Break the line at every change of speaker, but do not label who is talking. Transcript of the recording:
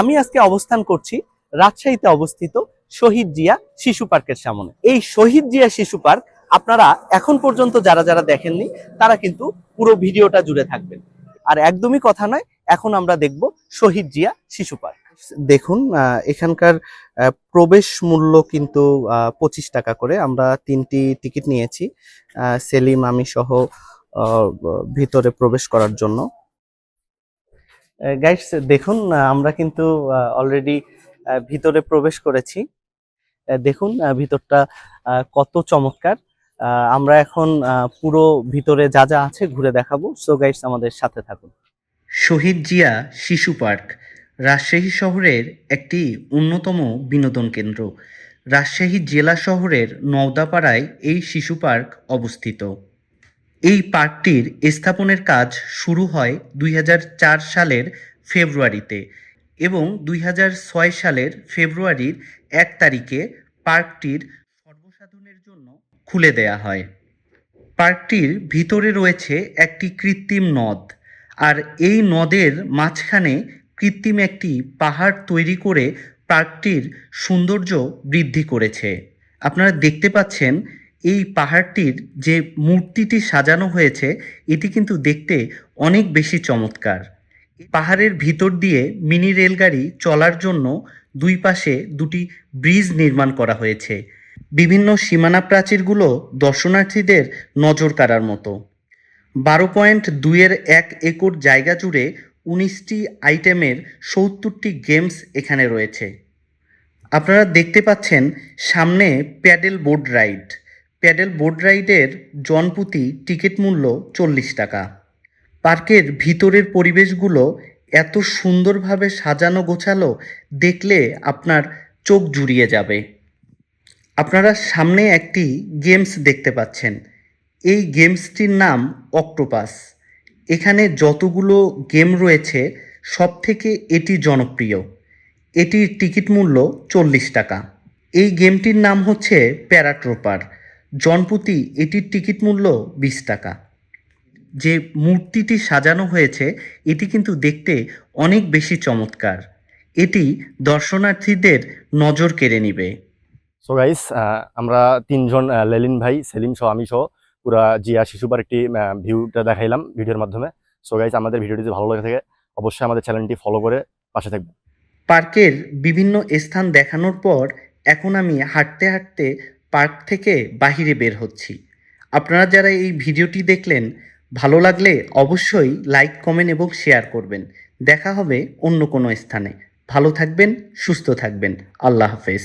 আমি আজকে অবস্থান করছি রাজশাহীতে অবস্থিত শহীদ জিয়া শিশু পার্কের সামনে। এই শহীদ জিয়া শিশু পার্ক আপনারা এখন পর্যন্ত যারা যারা দেখেননি, তারা কিন্তু পুরো ভিডিওটা জুড়ে থাকবেন। আর একদমই কথা নয়, এখন আমরা দেখব শহীদ জিয়া শিশু পার্ক। দেখুন এখানকার প্রবেশ মূল্য কিন্তু পঁচিশ টাকা করে। আমরা তিনটি টিকিট নিয়েছি সেলিম, আমি সহ ভিতরে প্রবেশ করার জন্য। গাইস দেখুন আমরা কিন্তু অলরেডি ভিতরে প্রবেশ করেছি। দেখুন ভিতরটা কত চমৎকার। আমরা এখন পুরো ভিতরে যা যা আছে ঘুরে দেখাবো। সো গাইস আমাদের সাথে থাকুন।
শহীদ জিয়া শিশু পার্ক, রাজশাহী শহরের একটি অন্যতম বিনোদন কেন্দ্র। রাজশাহী জেলা শহরের নওদাপাড়ায় এই শিশু পার্ক অবস্থিত। এই পার্কটির স্থাপনের কাজ শুরু হয় দুই হাজার চার সালের ফেব্রুয়ারিতে এবং দুই হাজার ছয় সালের ফেব্রুয়ারির এক তারিখে পার্কটির সর্বসাধারণের জন্য খুলে দেয়া হয়। পার্কটির ভিতরে রয়েছে একটি কৃত্রিম নদ আর এই নদের মাঝখানে কৃত্রিম একটি পাহাড় তৈরি করে পার্কটির সৌন্দর্য বৃদ্ধি করেছে। আপনারা দেখতে পাচ্ছেন এই পাহাড়টির যে মূর্তিটি সাজানো হয়েছে, এটি কিন্তু দেখতে অনেক বেশি চমৎকার। পাহাড়ের ভিতর দিয়ে মিনি রেলগাড়ি চলার জন্য দুই পাশে দুটি ব্রিজ নির্মাণ করা হয়েছে। বিভিন্ন সীমানা প্রাচীরগুলো দর্শনার্থীদের নজর কাড়ার মতো। বারো পয়েন্ট দুইয়ের এক একর জায়গা জুড়ে উনিশটি আইটেমের সত্তরটি গেমস এখানে রয়েছে। আপনারা দেখতে পাচ্ছেন সামনে paddle board ride. Paddle board রাইডের জনপ্রতি টিকিট মূল্য চল্লিশ টাকা। পার্কের ভিতরের পরিবেশগুলো এত সুন্দরভাবে সাজানো গোছালো, দেখলে আপনার চোখ জুড়িয়ে যাবে। আপনারা সামনে একটি গেমস দেখতে পাচ্ছেন। এই গেমসটির নাম অক্টোপাস। এখানে যতগুলো গেম রয়েছে সব থেকে এটি জনপ্রিয়। এটির টিকিট মূল্য চল্লিশ টাকা। এই গেমটির নাম হচ্ছে প্যারাট্রোপার। জনপ্রতি এটির টিকিট মূল্য বিশ টাকা। যে মূর্তিটি সাজানো হয়েছে এটি কিন্তু দেখতে অনেক বেশি চমৎকার। এটি দর্শনার্থীদের নজর কেড়ে নিবে।
সো গাইস আমরা তিনজন লেলিন ভাই সেলিম সহ আমি সহ পুরা জিয়া শিশুবার একটি ভিউটা দেখাইলাম ভিডিওর মাধ্যমে। সো গাইস আমাদের ভিডিওটি যদি ভালো লাগে থাকে অবশ্যই আমাদের চ্যানেলটি ফলো করে পাশে থাকবেন।
পার্কের বিভিন্ন স্থান দেখানোর পর এখন আমি হাঁটতে হাঁটতে পার্ক থেকে বাহিরে বের হচ্ছি। আপনারা যারা এই ভিডিওটি দেখলেন, ভালো লাগলে অবশ্যই লাইক, কমেন্ট এবং শেয়ার করবেন। দেখা হবে অন্য কোনো স্থানে। ভালো থাকবেন, সুস্থ থাকবেন। আল্লাহ হাফেজ।